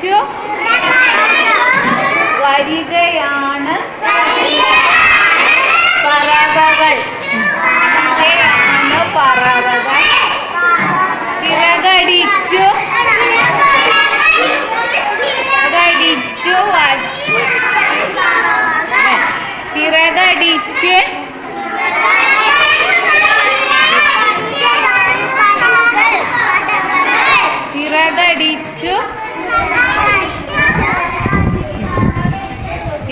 കടിച്ചു വരികയാണ്. പറവകൾ. പറവകൾ. തിരകടിച്ചു ചിറകടിച്ചു വ- ചിറകടിച്ച് ചിറകടിച്ചു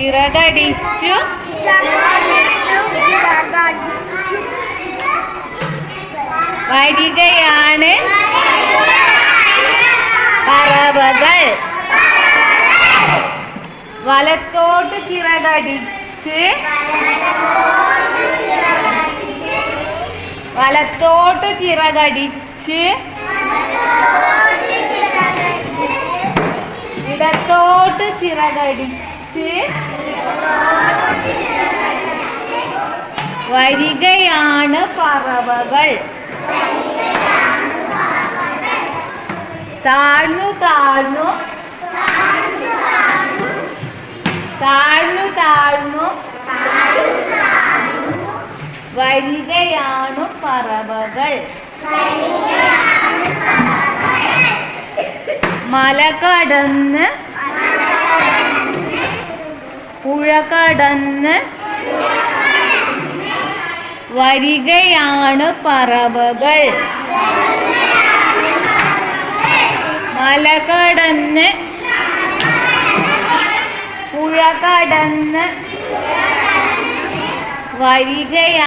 ചിറകടിച്ചു വരികയാണ്. പറവകൾ. വലത്തോട്ട് ചിറകടിച്ച്. വലത്തോട്ട് ചിറകടിച്ച്. ഇടത്തോട്ട് ചിറകടിച്ച്. വരികയാണ് പറവകൾ. താഴ്ന്നു താഴ്ന്നു. താഴ്ന്നു താഴ്ന്നു. വരികയാണു പറവകൾ. മല കടന്ന് പുഴ കടന്ന് വരികയാണ് പറവകൾ. മല കടന്ന് പുഴ കടന്ന് വരികയാണ്